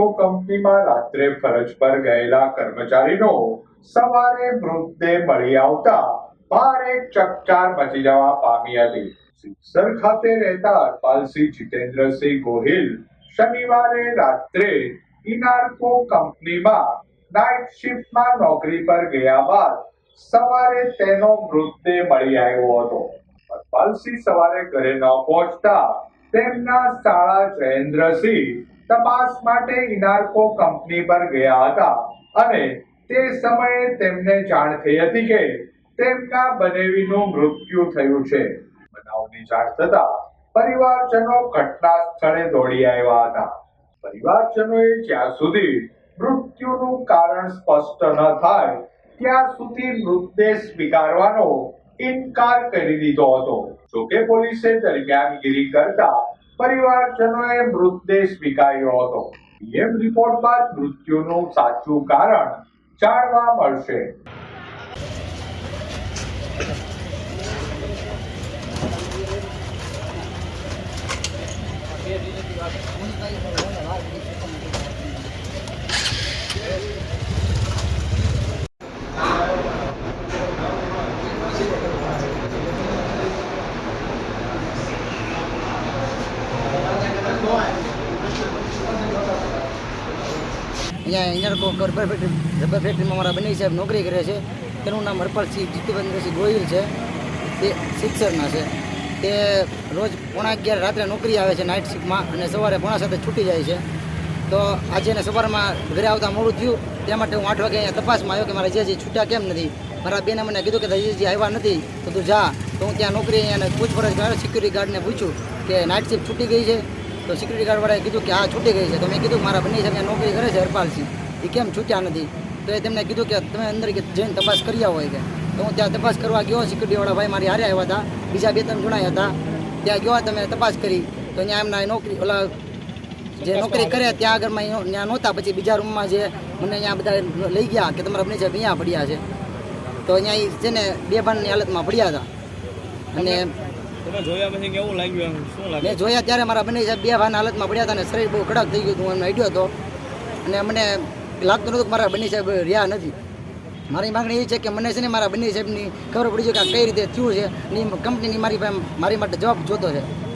ઇનાર્કો કંપનીમાં રાત્રે ફરજ પર ગયેલા કર્મચારીનો સવારે મૃતદેહ મળી આવતા ભારે ચકચાર મચી જવા પામી હતી. સિરસર ખાતે રહેતા હરપાલસિંહ જીતેન્દ્રસિંહ ગોહિલ શનિવારે રાત્રે ઇનાર્કો કંપનીમાં નાઇટ શિફ્ટમાં નોકરી પર ગયા બાદ સવારે તેનો મૃતદેહ મળી આવ્યો હતો. હરપાલસિંહ સવારે ઘરે ન પહોંચતા તેમના શાળા જયેન્દ્રસિંહ તપાસ માટે ઇનાર્કો કંપની પર ગયા હતા અને તે સમયે તેમને જાણ થઈ હતી કે તેમના બનેવીનું મૃત્યુ થયું છે. બનાવની જાણ થતા પરિવારજનો ઘટના સ્થળે દોડી આવ્યા હતા. પરિવારજનોએ જ્યાં સુધી મૃત્યુનું કારણ સ્પષ્ટ ન થાય, ત્યાં સુધી મૃતદેહ સ્વીકારવાનો ઇનકાર કરી દીધો હતો. જોકે પોલીસે દરમિયાનગીરી કરતા પરિવારજનોએ મૃતદેહ સ્વીકાર્યો હતો. પીએમ રિપોર્ટ બાદ મૃત્યુનું સાચું કારણ જાણવા મળશે. અહીંયા ઇનરકો રબર ફેક્ટરી રબર ફેક્ટરીમાં મારા બંને સાહેબ નોકરી કરે છે. તેનું નામ હરપાલસિંહ જીતુબેન્દ્રસિંહ ગોહિલ છે. તે શિક્ષકના છે. તે રોજ પોણા અગિયાર રાત્રે નોકરી આવે છે નાઇટ શિફ્ટમાં અને સવારે પોણા સાથે છૂટી જાય છે. તો આજે એને સવારમાં ઘરે આવતા મોડું થયું. તે માટે હું આઠ વાગે અહીંયા તપાસમાં આવ્યો કે મારા જેજી છૂટ્યા કેમ નથી. મારા બેને મને કીધું કે જીજાજી આવ્યા નથી, તો તું જા. તો હું ત્યાં નોકરી અહીંયા પૂછપરછ કર્યો. સિક્યુરિટી ગાર્ડને પૂછ્યું કે નાઇટ શિફ્ટ છૂટી ગઈ છે. તો સિક્યુરિટી ગાર્ડવાળાએ કીધું કે હા છૂટી ગઈ છે. તો મેં કીધું, મારા બંને સાહેબ નોકરી કરે છે હરપાલસિંહ એ કેમ છૂટ્યા નથી? તો એ તેમને કીધું કે, તમે અંદર કે જઈને તપાસ કરી આવો કે તો હું ત્યાં તપાસ કરવા ગયો. સિક્યુરિટીવાળા ભાઈ મારી હારે આવ્યા હતા. બીજા બે ત્રણ જણા હતા. ત્યાં ગયો, તમે તપાસ કરી. તો ત્યાં એમના નોકરી, ઓલા જે નોકરી કરે ત્યાં આગળમાં ત્યાં નહોતા. પછી બીજા રૂમમાં જે મને અહીંયા બધા લઈ ગયા કે તમારા બંને સાહેબ અહીંયા પડ્યા છે. તો અહીંયા છે ને બે ભાનની હાલતમાં પડ્યા હતા. અને જોયા પછી શું મેં જોયા ત્યારે મારા બંને સાહેબ બે ભાન હાલતમાં પડ્યા હતા અને શરીર બહુ કડક થઈ ગયું હતું એમને અડ્યો હતો. અને મને લાગતું નહોતું કે મારા બંને સાહેબ રહ્યા નથી. મારી માગણી એ છે કે મને છે ને મારા બંને સાહેબની ખબર પડી છે કે કઈ રીતે થયું છે ને કંપનીની મારી મારી માટે જવાબ જોતો છે.